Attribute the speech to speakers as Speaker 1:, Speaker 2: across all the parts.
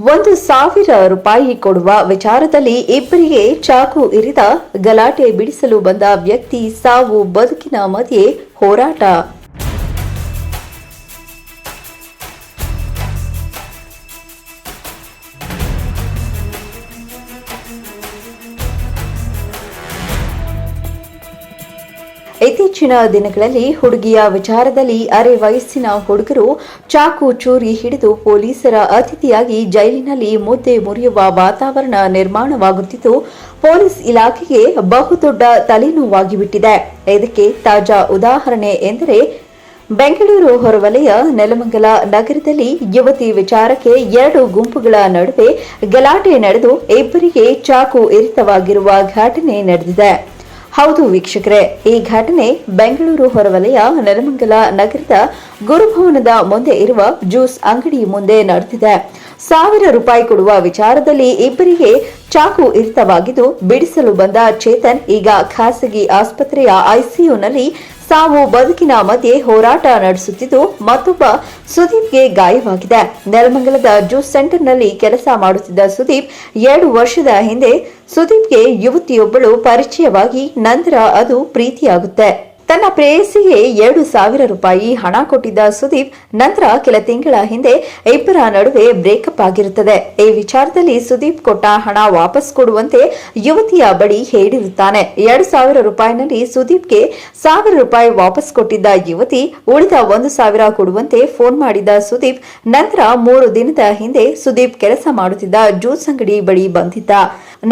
Speaker 1: ಒಂದು ಸಾವಿರ ರೂಪಾಯಿ ಕೊಡುವ ವಿಚಾರದಲ್ಲಿ ಇಬ್ಬರಿಗೆ ಚಾಕು ಇರಿದ ಗಲಾಟೆ ಬಿಡಿಸಲು ಬಂದ ವ್ಯಕ್ತಿ ಸಾವು ಬದುಕಿನ ಮಧ್ಯೆ ಹೋರಾಟ. ಇತ್ತೀಚಿನ ದಿನಗಳಲ್ಲಿ ಹುಡುಗಿಯ ವಿಚಾರದಲ್ಲಿ ಅರೆ ವಯಸ್ಸಿನ ಹುಡುಗರು ಚಾಕು ಚೂರಿ ಹಿಡಿದು ಪೊಲೀಸರ ಅತಿಥಿಯಾಗಿ ಜೈಲಿನಲ್ಲಿ ಮುದ್ದೆ ಮುರಿಯುವ ವಾತಾವರಣ ನಿರ್ಮಾಣವಾಗುತ್ತಿದ್ದು, ಪೊಲೀಸ್ ಇಲಾಖೆಗೆ ಬಹುದೊಡ್ಡ ತಲೆನೋವಾಗಿಬಿಟ್ಟಿದೆ. ಇದಕ್ಕೆ ತಾಜಾ ಉದಾಹರಣೆ ಎಂದರೆ, ಬೆಂಗಳೂರು ಹೊರವಲಯ ನೆಲಮಂಗಲ ನಗರದಲ್ಲಿ ಯುವತಿ ವಿಚಾರಕ್ಕೆ ಎರಡು ಗುಂಪುಗಳ ನಡುವೆ ಗಲಾಟೆ ನಡೆದು, ಇಬ್ಬರಿಗೆ ಚಾಕು ಇರಿತವಾಗಿರುವ ಘಟನೆ ನಡೆದಿದೆ. ಹೌದು ವೀಕ್ಷಕರೇ, ಈ ಘಟನೆ ಬೆಂಗಳೂರು ಹೊರವಲಯ ನೆಲಮಂಗಲ ನಗರದ ಗುರುಭವನದ ಮುಂದೆ ಇರುವ ಜ್ಯೂಸ್ ಅಂಗಡಿ ಮುಂದೆ ನಡೆದಿದೆ. ಸಾವಿರ ರೂಪಾಯಿ ಕೊಡುವ ವಿಚಾರದಲ್ಲಿ ಇಬ್ಬರಿಗೆ ಚಾಕು ಇರಿತವಾಗಿದ್ದು, ಬಿಡಿಸಲು ಬಂದ ಚೇತನ್ ಈಗ ಖಾಸಗಿ ಆಸ್ಪತ್ರೆಯ ಐಸಿಯುನಲ್ಲಿ ಸಾವು ಬದುಕಿನ ಮಧ್ಯೆ ಹೋರಾಟ ನಡೆಸುತ್ತಿದ್ದು, ಮತ್ತೊಬ್ಬ ಸುದೀಪ್ಗೆ ಗಾಯವಾಗಿದೆ. ನೆಲಮಂಗಲದ ಜ್ಯೂಸ್ ಸೆಂಟರ್ನಲ್ಲಿ ಕೆಲಸ ಮಾಡುತ್ತಿದ್ದ ಸುದೀಪ್, ಎರಡು ವರ್ಷದ ಹಿಂದೆ ಸುದೀಪ್ಗೆ ಯುವತಿಯೊಬ್ಬಳು ಪರಿಚಯವಾಗಿ ನಂತರ ಅದು ಪ್ರೀತಿಯಾಗುತ್ತೆ. ತನ್ನ ಪ್ರೇಯಸಿಗೆ ಎರಡು ಸಾವಿರ ರೂಪಾಯಿ ಹಣ ಕೊಟ್ಟಿದ್ದ ಸುದೀಪ್ ನಂತರ ಕೆಲ ತಿಂಗಳ ಹಿಂದೆ ಇಬ್ಬರ ನಡುವೆ ಬ್ರೇಕಪ್ ಆಗಿರುತ್ತದೆ. ಈ ವಿಚಾರದಲ್ಲಿ ಸುದೀಪ್ ಕೊಟ್ಟ ಹಣ ವಾಪಸ್ ಕೊಡುವಂತೆ ಯುವತಿಯ ಬಳಿ ಹೇಳಿರುತ್ತಾನೆ. ಎರಡು ಸಾವಿರ ರೂಪಾಯಿನಲ್ಲಿ ಸುದೀಪ್ಗೆ ಸಾವಿರ ರೂಪಾಯಿ ವಾಪಸ್ ಕೊಟ್ಟಿದ್ದ ಯುವತಿ ಉಳಿದ ಒಂದು ಸಾವಿರ ಕೊಡುವಂತೆ ಫೋನ್ ಮಾಡಿದ ಸುದೀಪ್ ನಂತರ ಮೂರು ದಿನದ ಹಿಂದೆ ಸುದೀಪ್ ಕೆಲಸ ಮಾಡುತ್ತಿದ್ದ ಜ್ಯೂಸ್ ಅಂಗಡಿ ಬಳಿ ಬಂದಿದ್ದ.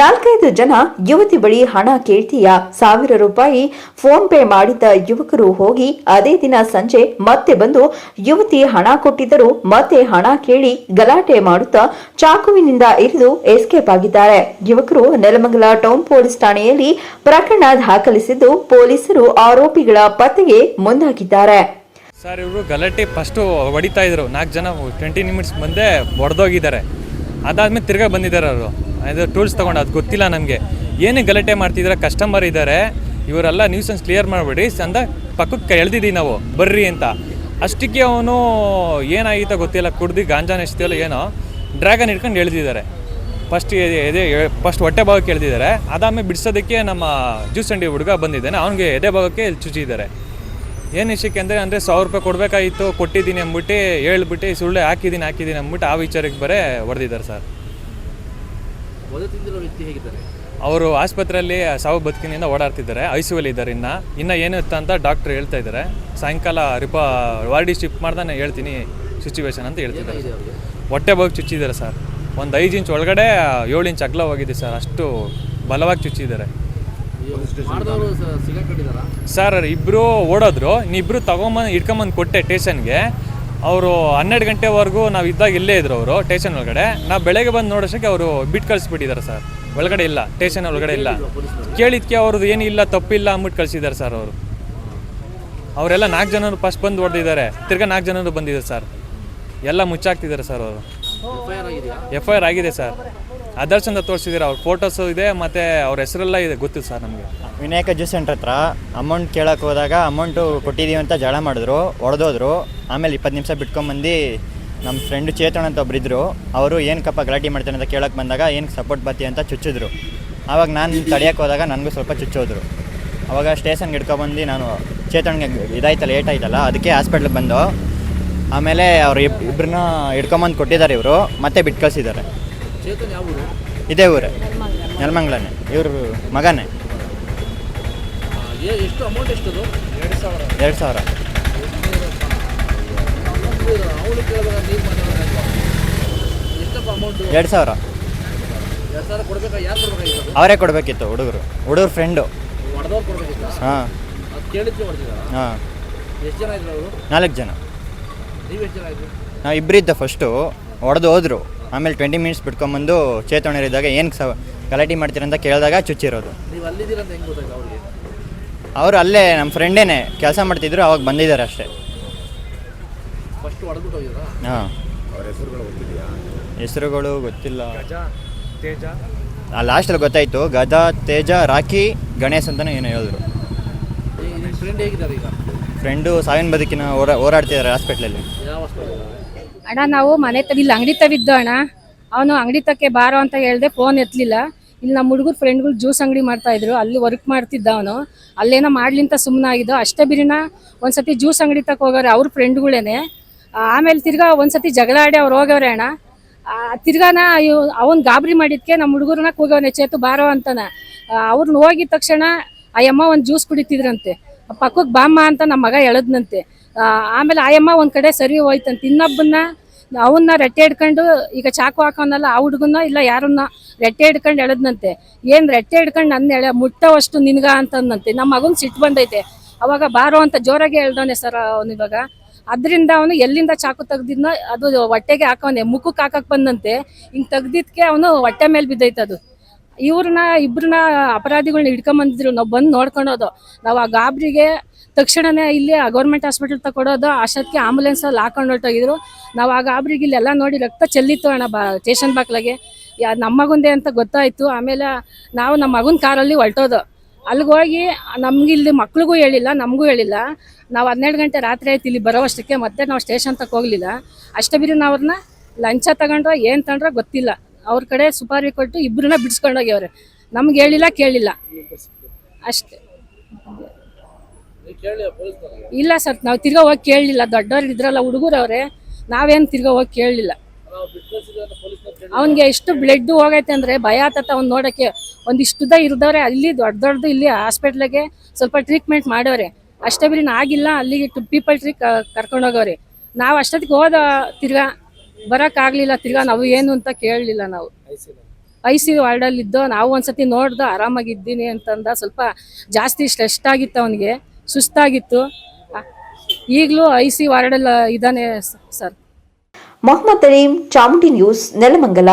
Speaker 1: ನಾಲ್ಕೈದು ಜನ ಯುವತಿ ಬಳಿ ಹಣ ಕೇಳ್ತೀಯಾ ಸಾವಿರ ರೂಪಾಯಿ ಫೋನ್ ಪೇ ಮಾಡಿದ್ದ ಯುವಕರು ಹೋಗಿ ಅದೇ ದಿನ ಸಂಜೆ ಮತ್ತೆ ಬಂದು ಯುವತಿ ಹಣ ಕೊಟ್ಟಿದ್ದರು. ಮತ್ತೆ ಹಣ ಕೇಳಿ ಗಲಾಟೆ ಮಾಡುತ್ತಾ ಚಾಕುವಿನಿಂದ ಇರಿದು ಎಸ್ಕೇಪ್ ಆಗಿದ್ದಾರೆ. ಯುವಕರು ನೆಲಮಂಗಲ ಟೌನ್ ಪೊಲೀಸ್ ಠಾಣೆಯಲ್ಲಿ ಪ್ರಕರಣ ದಾಖಲಿಸಿದ್ದು ಪೊಲೀಸರು ಆರೋಪಿಗಳ ಪತ್ತೆಗೆ ಮುಂದಾಗಿದ್ದಾರೆ.
Speaker 2: ಸರ್, ಇವರು ಗಲಾಟೆ ಫಸ್ಟು ಹೊಡಿತಾ ಇದ್ರು. ನಾಲ್ಕು ಜನ ಟ್ವೆಂಟಿ ನಿಮಿಟ್ಸ್ ಮುಂದೆ ಹೊಡೆದೋಗಿದ್ದಾರೆ ಅದಾದ್ಮೇಲೆ ತಿರ್ಗಾ ಬಂದಿದ್ದಾರೆ ಅವರು. ಅದು ಟೂಲ್ಸ್ ತೊಗೊಂಡು, ಅದು ಗೊತ್ತಿಲ್ಲ ನಮಗೆ. ಏನೇ ಗಲಾಟೆ ಮಾಡ್ತಿದ್ದಾರೆ ಕಸ್ಟಮರ್ ಇದ್ದಾರೆ ಇವರೆಲ್ಲ ನ್ಯೂಸನ್ಸ್ ಕ್ಲಿಯರ್ ಮಾಡಿಬಿಡಿ ಅಂದ ಪಕ್ಕಕ್ಕೆ ಎಳ್ದಿದ್ದೀವಿ ನಾವು, ಬರ್ರಿ ಅಂತ. ಅಷ್ಟಕ್ಕೆ ಅವನು ಏನಾಗಿತ್ತೋ ಗೊತ್ತಿಲ್ಲ, ಕುಡ್ದು ಗಾಂಜಾನ ಎಷ್ಟಿಲ್ಲ ಏನೋ ಡ್ರ್ಯಾಗನ್ ಹಿಡ್ಕೊಂಡು ಎಳ್ದಿದ್ದಾರೆ. ಫಸ್ಟ್ ಎದೆ ಫಸ್ಟ್ ಹೊಟ್ಟೆ ಭಾಗಕ್ಕೆ ಎಳ್ದಿದ್ದಾರೆ. ಅದಾದ್ಮೇಲೆ ಬಿಡಿಸೋದಕ್ಕೆ ನಮ್ಮ ಜ್ಯೂಸ್ ಅಂಗಡಿ ಹುಡುಗ ಬಂದಿದ್ದಾನೆ, ಅವನಿಗೆ ಎದೆ ಭಾಗಕ್ಕೆ ಚುಚ್ಚಿದ್ದಾರೆ. ಏನು ವಿಷಯಕ್ಕೆ ಅಂದರೆ ಅಂದರೆ ಸಾವಿರ ರೂಪಾಯಿ ಕೊಡಬೇಕಾಗಿತ್ತು, ಕೊಟ್ಟಿದ್ದೀನಿ ಅಂದ್ಬಿಟ್ಟು, ಹೇಳ್ಬಿಟ್ಟು, ಸುಳ್ಳು ಹಾಕಿದ್ದೀನಿ ಹಾಕಿದ್ದೀನಿ ಅಂದ್ಬಿಟ್ಟು ಆ ವಿಚಾರಕ್ಕೆ ಬರೇ ಹೊಡೆದಿದ್ದಾರೆ ಸರ್. ಅವರು ಆಸ್ಪತ್ರೆಯಲ್ಲಿ ಸಾವು ಬದುಕಿನಿಂದ ಓಡಾಡ್ತಿದ್ದಾರೆ ಐ ಸಿ ಇದ್ದಾರೆ. ಇನ್ನು ಇನ್ನು ಏನು ಇತ್ತು ಅಂತ ಡಾಕ್ಟ್ರ್ ಹೇಳ್ತಾ ಇದ್ದಾರೆ. ಸಾಯಂಕಾಲ ರಿಪ ವಾರ್ಡಿ ಶಿಫ್ಟ್ ಮಾಡ್ದೆ ಹೇಳ್ತೀನಿ ಸಿಚುವೇಶನ್ ಅಂತ ಹೇಳ್ತಿದ್ದಾರೆ. ಹೊಟ್ಟೆ ಬಗ್ಗೆ ಚುಚ್ಚಿದ್ದಾರೆ ಸರ್. ಒಂದು ಐದು ಇಂಚ್ ಒಳಗಡೆ ಏಳು ಇಂಚ್ ಅಗಲ ಹೋಗಿದೆ ಸರ್. ಅಷ್ಟು ಬಲವಾಗಿ ಚುಚ್ಚಿದ್ದಾರೆ. ಸರ್ ಇಬ್ಬರು ಓಡೋದ್ರು. ಇನ್ನಿಬ್ರು ತಗೊಂಬಂದು ಇಟ್ಕೊಂಬಂದು ಕೊಟ್ಟೆ ಟೇಷನ್ಗೆ ಅವರು ಹನ್ನೆರಡು ಗಂಟೆವರೆಗೂ ನಾವು ಇದ್ದಾಗ ಇಲ್ಲೇ ಇದ್ರು ಅವರು ಟೇಷನ್ ಒಳಗಡೆ. ನಾವು ಬೆಳಗ್ಗೆ ಬಂದು ನೋಡೋಷಕ್ಕೆ ಅವರು ಬಿಟ್ಟು ಕಳಿಸ್ಬಿಟ್ಟಿದ್ದಾರೆ ಸರ್. ಒಳಗಡೆ ಇಲ್ಲ ಟೇಷನ್ ಒಳಗಡೆ ಇಲ್ಲ. ಕೇಳಿದ್ಕೆ ಅವ್ರದ್ದು ಏನಿಲ್ಲ ತಪ್ಪಿಲ್ಲ ಅಂದ್ಬಿಟ್ಟು ಕಳಿಸಿದ್ದಾರೆ ಸರ್ ಅವರು. ಅವರೆಲ್ಲ ನಾಲ್ಕು ಜನರು ಫಸ್ಟ್ ಬಂದು ಹೊಡೆದಿದ್ದಾರೆ. ತಿರ್ಗಾ ನಾಲ್ಕು ಜನರು ಬಂದಿದ್ದಾರೆ ಸರ್. ಎಲ್ಲ ಮುಚ್ಚಾಕ್ತಿದ್ದಾರೆ ಸರ್ ಅವರು.
Speaker 3: ಎಫ್ ಐ ಆರ್
Speaker 2: ಆಗಿದೆ ಸರ್. ಅದರ್ಸ್ ಅಂತ ತೋರಿಸಿದ್ದೀರ, ಅವ್ರ ಫೋಟೋಸು ಇದೆ, ಮತ್ತು ಅವ್ರ ಹೆಸರೆಲ್ಲ ಇದೆ, ಗೊತ್ತು ಸರ್ ನಮಗೆ.
Speaker 4: ವಿನಾಯಕ ಜ್ಯೂಸ್ ಸೆಂಟ್ರ್ ಹತ್ರ ಅಮೌಂಟ್ ಕೇಳಕ್ಕೆ ಹೋದಾಗ ಅಮೌಂಟು ಕೊಟ್ಟಿದ್ದೀವಿ ಅಂತ ಜಳ ಮಾಡಿದ್ರು ಹೊಡೆದೋದ್ರು ಆಮೇಲೆ ಇಪ್ಪತ್ತು ನಿಮಿಷ ಬಿಟ್ಕೊಂಬಂದು ನಮ್ಮ ಫ್ರೆಂಡು ಚೇತನ್ ಅಂತ ಒಬ್ಬರಿದ್ದರು ಅವರು ಏನಕ್ಕಪ್ಪ ಗಲಾಟೆ ಮಾಡ್ತಾನೆ ಅಂತ ಕೇಳಕ್ಕೆ ಬಂದಾಗ ಏನಕ್ಕೆ ಸಪೋರ್ಟ್ ಬತ್ತಿ ಅಂತ ಚುಚ್ಚಿದ್ರು. ಆವಾಗ ನಾನು ತಡೆಯೋಕ್ಕೆ ಹೋದಾಗ ನನಗೂ ಸ್ವಲ್ಪ ಚುಚ್ಚೋದ್ರು. ಅವಾಗ ಸ್ಟೇಷನ್ಗೆ ಹಿಡ್ಕೊಬಂದು ನಾನು ಚೇತನ್ಗೆ ಇದಾಯ್ತಲ್ಲ ಏಟ್ ಆಯ್ತಲ್ಲ ಅದಕ್ಕೆ ಹಾಸ್ಪಿಟ್ಲಿಗೆ ಬಂದು ಆಮೇಲೆ ಅವ್ರು ಇಬ್ ಇಬ್ಬರನ್ನ ಹಿಡ್ಕೊಂಬಂದು ಕೊಟ್ಟಿದ್ದಾರೆ ಇವರು ಮತ್ತೆ ಬಿಟ್ಟು ಕಳಿಸಿದ್ದಾರೆ
Speaker 3: ಚೇತನ್ ಯಾವ ಊರು
Speaker 4: ಇದೇ ಊರೇ. ನೆಲಮಂಗ್ಲನೇ. ಇವರು ಮಗನೇ.
Speaker 3: ಆ, ಅಮೌಂಟ್ ಎಷ್ಟು ಅಮೌಂಟ್ ಸಾವಿರ.
Speaker 4: ಎರಡು ಸಾವಿರ.
Speaker 3: ಅವಳು ಕೇಳಿದಾಗ ನೀವು ಎಷ್ಟಪ್ಪ ಅಮೌಂಟು
Speaker 4: ಎರಡು ಸಾವಿರ.
Speaker 3: ಎರಡು ಸಾವಿರ ಕೊಡಬೇಕಾ? ಯಾರು ಕೊಡಬೇಕಾಗಿತ್ತು
Speaker 4: ಅವರೇ ಕೊಡಬೇಕಿತ್ತು ಹುಡುಗರು. ಹುಡುಗರು ಫ್ರೆಂಡು
Speaker 3: ಹೊಡೆದವ್ರು ಕೊಡಬೇಕಿತ್ತು?
Speaker 4: ಹಾಂ.
Speaker 3: ಅದು ಕೇಳಿದ್ವಿ ಹೊಡೆದಿದ್ದಾರಾ
Speaker 4: ಹಾಂ.
Speaker 3: ಎಷ್ಟು ಜನ ಇದ್ರು ಅವರು?
Speaker 4: ನಾಲ್ಕು ಜನ.
Speaker 3: ನೀವು ಎಷ್ಟು ಜನ ಇದ್ರು?
Speaker 4: ನಾವು ಇಬ್ಬರಿದ್ದ ಫಸ್ಟು ಹೊಡೆದು ಹೋದ್ರು. ಆಮೇಲೆ ಟ್ವೆಂಟಿ ಮಿನಿಟ್ಸ್ ಬಿಟ್ಕೊಂಬಂದು ಚೇತವಣಿರಿದ್ದಾಗ ಏನು ಸ ಗಲಾಟೆ ಮಾಡ್ತೀರಂತ ಕೇಳಿದಾಗ ಚುಚ್ಚಿರೋದು.
Speaker 3: ನೀವು ಅಲ್ಲಿದ್ದೀರ ಅಂತ ಹೆಂಗೆ ಗೊತ್ತಾಯ್ತು ಅವ್ರಿಗೆ?
Speaker 4: ಅವರು ಅಲ್ಲೇ ನಮ್ಮ ಫ್ರೆಂಡೇನೆ ಕೆಲಸ ಮಾಡ್ತಿದ್ರು ಅವಾಗ ಬಂದಿದ್ದಾರೆ ಅಷ್ಟೇ.
Speaker 3: ಫಸ್ಟ್ ಹೊಡೆದ್ಬಿಟ್ಟು ಹೋಗಿದ್ರಾ?
Speaker 4: ಹಾಂ. ಹೆಸರುಗಳು ಗೊತ್ತಿಲ್ಲ.
Speaker 2: ತೇಜ?
Speaker 4: ಆ ಲಾಸ್ಟಲ್ಲಿ ಗೊತ್ತಾಯಿತು. ಗದ ತೇಜ ರಾಕಿ ಗಣೇಶ್ ಅಂತಲೇ ಏನೋ ಹೇಳಿದ್ರು.
Speaker 3: ಫ್ರೆಂಡ್ ಹೇಗಿದ್ದಾರೆ ಈಗ?
Speaker 4: ಫ್ರೆಂಡು ಸಾವಿನ ಬದುಕಿನ ಹೋರಾ ಹೋರಾಡ್ತಿದ್ದಾರೆ ಹಾಸ್ಪಿಟ್ಲಲ್ಲಿ
Speaker 3: ಯಾವ ಹಾಸ್ಪಿಟಲ್
Speaker 5: ಅಣ್ಣ ನಾವು ಮನೆ ತವಿಲ್ಲ ಅಂಗಡಿ ತವಿದ್ದು ಅಣ್ಣ. ಅವನು ಅಂಗಡಿ ತಕ್ಕೆ ಬಾರೋ ಅಂತ ಹೇಳ್ದೆ ಫೋನ್ ಎತ್ತಲಿಲ್ಲ ಇಲ್ಲಿ ನಮ್ಮ ಹುಡುಗರು ಫ್ರೆಂಡ್ಗಳು ಜ್ಯೂಸ್ ಅಂಗಡಿ ಮಾಡ್ತಾ ಇದ್ರು. ಅಲ್ಲಿ ವರ್ಕ್ ಮಾಡ್ತಿದ್ದ ಅವನು. ಅಲ್ಲೇನೋ ಮಾಡ್ಲಿಂತ ಸುಮ್ಮನಾಗಿದ್ದು ಅಷ್ಟೇ ಬಿರಿನ ಒಂದ್ಸತಿ ಜ್ಯೂಸ್ ಅಂಗಡಿ ತಕ್ಕ ಹೋಗೋರೆ ಅವ್ರ ಫ್ರೆಂಡ್ಗಳೇನೆ ಆಮೇಲೆ ತಿರ್ಗಾ ಒಂದ್ಸತಿ ಜಗಳ ಆಡಿ ಅವ್ರು ಹೋಗವ್ರೆ ಅಣ್ಣ. ತಿರ್ಗಾನ ಅವನ್ ಗಾಬರಿ ಮಾಡಿದ್ಕೆ ನಮ್ಮ ಹುಡುಗರನ್ನ ಕೂಗವನೆ ಚೇತು ಬಾರೋ ಅಂತಾನ. ಅವ್ರನ್ನ ಹೋಗಿದ ತಕ್ಷಣ ಆಯಮ್ಮ ಒಂದ್ ಜ್ಯೂಸ್ ಕುಡಿತಿದ್ರಂತೆ. ಪಕ್ಕಕ್ಕೆ ಬಾಮ್ಮ ಅಂತ ನಮ್ಮ ಮಗ ಎಳದ್ನಂತೆ. ಆಮೇಲೆ ಆಯಮ್ಮ ಒಂದ್ ಕಡೆ ಸರಿ ಹೋಯ್ತಂತೆ. ಇನ್ನೊಬ್ಬನ್ನ ಅವನ್ನ ರೆಟ್ಟೆ ಹಿಡ್ಕೊಂಡು ಈಗ ಚಾಕು ಹಾಕೋನಲ್ಲ ಆ ಹುಡುಗನ ಇಲ್ಲ ಯಾರನ್ನ ರೆಟ್ಟೆ ಹಿಡ್ಕೊಂಡು ಎಳೆದ್ನಂತೆ? ಏನ್ ರೆಟ್ಟೆ ಹಿಡ್ಕೊಂಡು ನನ್ನ ಎಳೆ ಮುಟ್ಟವಷ್ಟು ನಿನ್ಗ ಅಂತಂದಂತೆ ನಮ್ಮ ಮಗನ್ ಸಿಟ್ಟು ಬಂದೈತೆ. ಅವಾಗ ಬಾರೋ ಅಂತ ಜೋರಾಗಿ ಹೇಳ್ದವನೆ ಸರ್ ಅವನು ಇವಾಗ. ಅದರಿಂದ ಅವನು ಎಲ್ಲಿಂದ ಚಾಕು ತೆಗ್ದಿದ್ನ? ಅದು ಹೊಟ್ಟೆಗೆ ಹಾಕೋನೆ ಮುಖಕ್ಕೆ ಹಾಕಕ್ ಬಂದಂತೆ. ಹಿಂಗ್ ತೆಗ್ದಿದ್ಕೆ ಅವನು ಹೊಟ್ಟೆ ಮೇಲೆ ಬಿದ್ದೈತೆ ಅದು. ಇವ್ರನ್ನ, ಇಬ್ರನ್ನ ಅಪರಾಧಿಗಳನ್ನ ಹಿಡ್ಕೊಂಬಂದಿದ್ರು ನಾವು ಬಂದು ನೋಡ್ಕೊಳೋದು. ನಾವು ಆ ಗಾಬ್ರಿಗೆ ತಕ್ಷಣನೇ ಇಲ್ಲಿ ಗೌರ್ಮೆಂಟ್ ಹಾಸ್ಪಿಟಲ್ ತಗೊಡೋದು ಅಷ್ಟೊತ್ತಿಗೆ ಆಂಬುಲೆನ್ಸ್ ಅಲ್ಲಿ ಹಾಕೊಂಡು ಹೊರಟೋಗಿದ್ರು. ನಾವು ಆ ಇಲ್ಲಿ ಇಲ್ಲೆಲ್ಲ ನೋಡಿ ರಕ್ತ ಚೆಲ್ಲಿತ್ತು ಅಣ್ಣ ಬಾ, ಸ್ಟೇಷನ್ ಬಾಕ್ಲಾಗೆ ಯಾ ನಮ್ಮ ಅಂತ ಗೊತ್ತಾಯ್ತು. ಆಮೇಲೆ ನಾವು ನಮ್ಮ ಮಗನ ಕಾರಲ್ಲಿ ಹೊರಟೋದು. ಅಲ್ಲಿಗೆ ಹೋಗಿ ನಮ್ಗೆ ಇಲ್ಲಿ ಮಕ್ಳಿಗೂ ಹೇಳಿಲ್ಲ, ನಮಗೂ ಹೇಳಿಲ್ಲ. ನಾವು ಹನ್ನೆರಡು ಗಂಟೆ ರಾತ್ರಿ ಆಯ್ತು ಇಲ್ಲಿ ಬರೋವಷ್ಟಕ್ಕೆ, ಮತ್ತೆ ನಾವು ಸ್ಟೇಷನ್ ತಕ್ಕ ಹೋಗ್ಲಿಲ್ಲ. ಅಷ್ಟೇ ಬಿರಿ ನಾವು ಅವ್ರನ್ನ ಲಂಚ ತಗೊಂಡ್ರೋ ಏನು ತಗೊಂಡ್ರೋ ಗೊತ್ತಿಲ್ಲ. ಅವ್ರ ಕಡೆ ಸುಪಾರಿ ಕೊಟ್ಟು ಇಬ್ಬರನ್ನ ಬಿಡಿಸ್ಕೊಂಡೋಗ್ಯವ್ರೆ ನಮ್ಗೆ ಹೇಳಿಲ್ಲ, ಕೇಳಿಲ್ಲ. ಅಷ್ಟೇ. ಇಲ್ಲ ಸರ್ ನಾವು ತಿರ್ಗಾ ಹೋಗಿ ಕೇಳಲಿಲ್ಲ. ದೊಡ್ಡವ್ರು ಇದ್ರಲ್ಲ ಹುಡುಗರವ್ರೆ ನಾವೇನು ತಿರ್ಗಾ ಹೋಗಿ ಕೇಳಲಿಲ್ಲ. ಅವನಿಗೆ ಎಷ್ಟು ಬ್ಲಡ್ ಹೋಗೈತೆ ಅಂದ್ರೆ ಭಯ ಆತತ ಅವ್ನು ನೋಡಕ್ಕೆ. ಒಂದಿಷ್ಟುದ ಇರ್ದವ್ರೆ ಅಲ್ಲಿ ದೊಡ್ಡ ದೊಡ್ಡದು ಇಲ್ಲಿ ಹಾಸ್ಪಿಟ್ಲಿಗೆ ಸ್ವಲ್ಪ ಟ್ರೀಟ್ಮೆಂಟ್ ಮಾಡೋರೆ. ಅಷ್ಟೇ ಬಿರಿ ಆಗಿಲ್ಲ ಅಲ್ಲಿಗೆ ಪೀಪಲ್ ಟ್ರೀ ಕರ್ಕೊಂಡೋಗವ್ರೆ ನಾವು ಅಷ್ಟೊತ್ತಿಗೆ ಹೋದ ತಿರ್ಗಾ ಬರೋಕ್ಕಾಗಲಿಲ್ಲ ತಿರ್ಗಾ ನಾವು ಏನು ಅಂತ ಕೇಳಲಿಲ್ಲ ನಾವು. ಐ ಸಿ ಯು ಇದ್ದೋ ನಾವು ಒಂದ್ಸತಿ ನೋಡ್ದು ಆರಾಮಾಗಿದ್ದೀನಿ ಅಂತಂದ ಸ್ವಲ್ಪ ಜಾಸ್ತಿ ಸ್ಟ್ರೆಸ್ಟ್ ಆಗಿತ್ತು ಅವನಿಗೆ. ಸುಸ್ತಾಗಿತ್ತು. ಈಗಲೂ ಐ ಸಿ ವಾರ್ಡಲ್ಲಿ ಇದ್ದಾನೆ ಸರ್.
Speaker 1: ಮೊಹಮ್ಮದ್ ಅಲೀಂ ಚಾಮುಂಡಿ ನ್ಯೂಸ್ ನೆಲಮಂಗಲ.